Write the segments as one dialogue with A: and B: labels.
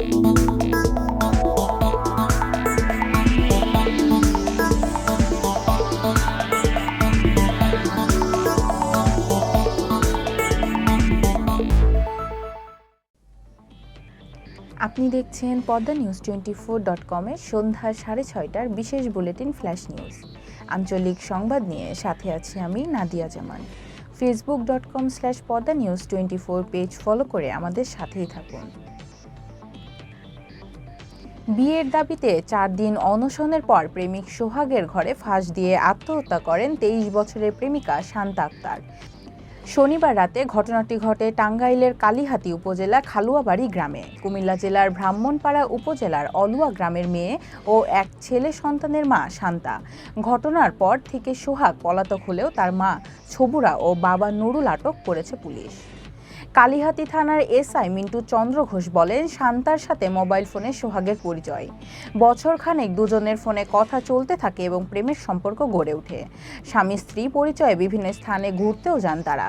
A: আপনি দেখছেন Padma news twenty four dot কমের সন্ধ্যা সাড়ে ছয়টার বিশেষ বুলেটিন ফ্ল্যাশ নিউজ। আঞ্চলিক সংবাদ নিয়ে সাথে আছি আমি Nadia Zaman. Facebook dot com slash Padma news twenty four page follow করে আমাদের সাথেই থাকুন। বিয়ের দাবিতে চার দিন অনশনের পর প্রেমিক সোহাগের ঘরে ফাঁস দিয়ে আত্মহত্যা করেন তেইশ বছরের প্রেমিকা শান্তা আক্তার। শনিবার রাতে ঘটনাটি ঘটে টাঙ্গাইলের কালীহাতি উপজেলা খালুয়াবাড়ি গ্রামে। কুমিল্লা জেলার ব্রাহ্মণপাড়া উপজেলার অলুয়া গ্রামের মেয়ে ও এক ছেলে সন্তানের মা শান্তা। ঘটনার পর থেকে সোহাগ পলাতক হলেও তার মা ছবুরা ও বাবা নুরুল আটক করেছে পুলিশ। কালীহাতি থানার এসআই মিন্টু চন্দ্র ঘোষ বলেন, শান্তার সাথে মোবাইল ফোনে সোহাগের পরিচয়। বছর খানেক দুজনের ফোনে কথা চলতে থাকে এবং প্রেমের সম্পর্ক গড়ে ওঠে। স্বামী, স্ত্রী পরিচয়ে বিভিন্ন স্থানে ঘুরতেও যান তারা।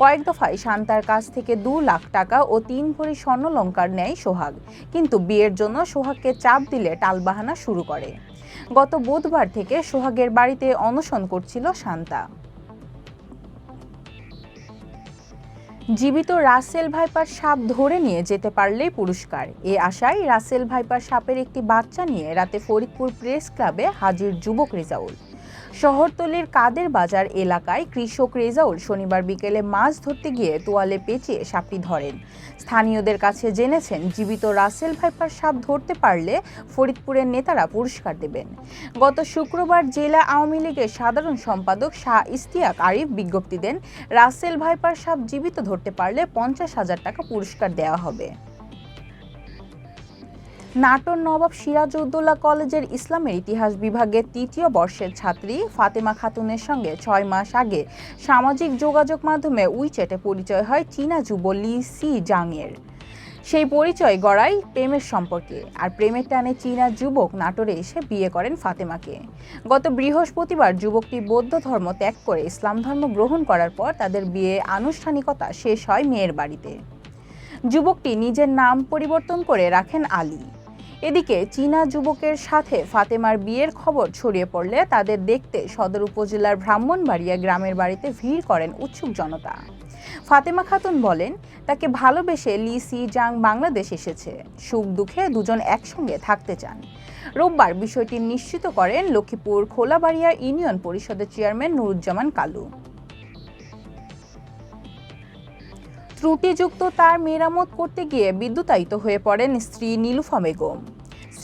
A: কয়েক দফায় শান্তার কাছ থেকে দু লাখ টাকা ও তিন ভরি স্বর্ণলঙ্কার নেয় সোহাগ। কিন্তু বিয়ের জন্য সোহাগকে চাপ দিলে টালবাহানা শুরু করে। গত বুধবার থেকে সোহাগের বাড়িতে অনশন করছিল শান্তা। জীবিত রাসেল ভাইপার সাপ ধরে নিয়ে যেতে পারলেই পুরস্কার। এ আশায় রাসেল ভাইপার সাপের একটি বাচ্চা নিয়ে রাতে ফরিদপুর প্রেস ক্লাবে হাজির যুবক রেজাউল। শহরতলির কাদের বাজার এলাকায় কৃষক রেজাউল শনিবার বিকেলে মাছ ধরতে গিয়ে তোয়ালে পেঁচিয়ে সাপটি ধরেন। স্থানীয়দের কাছে জেনেছেন, জীবিত রাসেল ভাইপার সাপ ধরতে পারলে ফরিদপুরের নেতারা পুরস্কার দেবেন। গত শুক্রবার জেলা আওয়ামী লীগের সাধারণ সম্পাদক শাহ ইস্তিয়াক আরিফ বিজ্ঞপ্তি দেন, রাসেল ভাইপার সাপ জীবিত ধরতে পারলে পঞ্চাশ হাজার টাকা পুরস্কার দেওয়া হবে। নাটোর নবাব সিরাজউদ্দৌলা কলেজের ইসলামের ইতিহাস বিভাগের তৃতীয় বর্ষের ছাত্রী ফাতেমা খাতুনের সঙ্গে ছয় মাস আগে সামাজিক যোগাযোগ মাধ্যমে উইচ্যাটে পরিচয় হয় চীনা যুব লি সি জাংয়ের। সেই পরিচয় গড়াই প্রেমের সম্পর্কে, আর প্রেমের টানে চীনা যুবক নাটোরে এসে বিয়ে করেন ফাতেমাকে। গত বৃহস্পতিবার যুবকটি বৌদ্ধ ধর্ম ত্যাগ করে ইসলাম ধর্ম গ্রহণ করার পর তাদের বিয়ে আনুষ্ঠানিকতা শেষ হয় মেয়ের বাড়িতে। যুবকটি নিজের নাম পরিবর্তন করে রাখেন আলী। এদিকে চীনা যুবকের সাথে ফাতেমার বিয়ের খবর ছড়িয়ে পড়লে তাদের দেখতে সদর উপজেলার ব্রাহ্মণবাড়িয়া গ্রামের বাড়িতে ভিড় করেন উৎসুক জনতা। ফাতেমা খাতুন বলেন, তাকে ভালোবেসে লি সি জাং বাংলাদেশ এসেছে। সুখ দুঃখে দুজন একসঙ্গে থাকতে চান। রোববার বিষয়টি নিশ্চিত করেন লক্ষ্মীপুর খোলাবাড়িয়া ইউনিয়ন পরিষদের চেয়ারম্যান নুরুজ্জামান কালু। ত্রুটিযুক্ত তার মেরামত করতে গিয়ে বিদ্যুতায়িত হয়ে পড়েন স্ত্রী নীলুফা বেগম।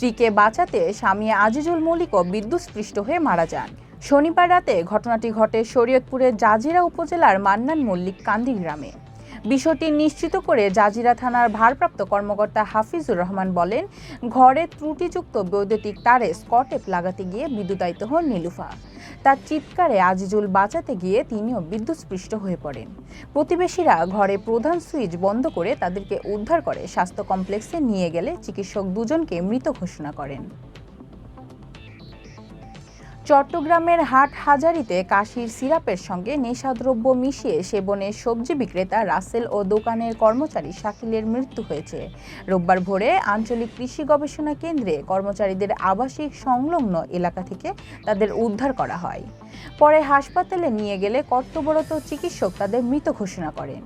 A: স্ত্রীকে বাঁচাতে স্বামী আজিজুল মল্লিকও বিদ্যুৎস্পৃষ্ট হয়ে মারা যান। শনিবার রাতে ঘটনাটি ঘটে শরীয়তপুরের জাজিরা উপজেলার মান্নান মল্লিক কান্দি গ্রামে। বিষয়টি নিশ্চিত করে জাজিরা থানার ভারপ্রাপ্ত কর্মকর্তা হাফিজুর রহমান বলেন, ঘরে ত্রুটিযুক্ত বৈদ্যুতিক তারে স্কটেপ লাগাতে গিয়ে বিদ্যুতায়িত হন নীলুফা। তার চিৎকারে আজিজুল বাঁচাতে গিয়ে তিনিও বিদ্যুৎস্পৃষ্ট হয়ে পড়েন। প্রতিবেশীরা ঘরে প্রধান সুইচ বন্ধ করে তাদেরকে উদ্ধার করে স্বাস্থ্য কমপ্লেক্সে নিয়ে গেলে চিকিৎসক দুজনকে মৃত ঘোষণা করেন। চট্টগ্রামের হাট হাজারিতে কাশির সিরাপের সঙ্গে নেশাদ্রব্য মিশিয়ে সেবনে সবজি বিক্রেতা রাসেল ও দোকানের কর্মচারী শাকিলের মৃত্যু হয়েছে। রোববার ভোরে আঞ্চলিক কৃষি গবেষণা কেন্দ্রে কর্মচারীদের আবাসিক সংলগ্ন এলাকা থেকে তাদের উদ্ধার করা হয়। পরে হাসপাতালে নিয়ে গেলে কর্তব্যরত চিকিৎসক তাদের মৃত ঘোষণা করেন।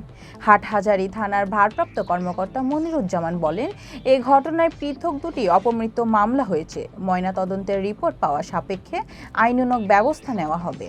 A: হাটহাজারী থানার ভারপ্রাপ্ত কর্মকর্তা মনিরুজ্জামান বলেন, এ ঘটনায় পৃথক দুটি অপমৃত্যু মামলা হয়েছে। ময়নাতদন্তের রিপোর্ট পাওয়া সাপেক্ষে আইনানুগ ব্যবস্থা নেওয়া হবে।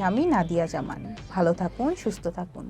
A: আমি নাদিয়া জামান। ভালো থাকুন সুস্থ থাকুন।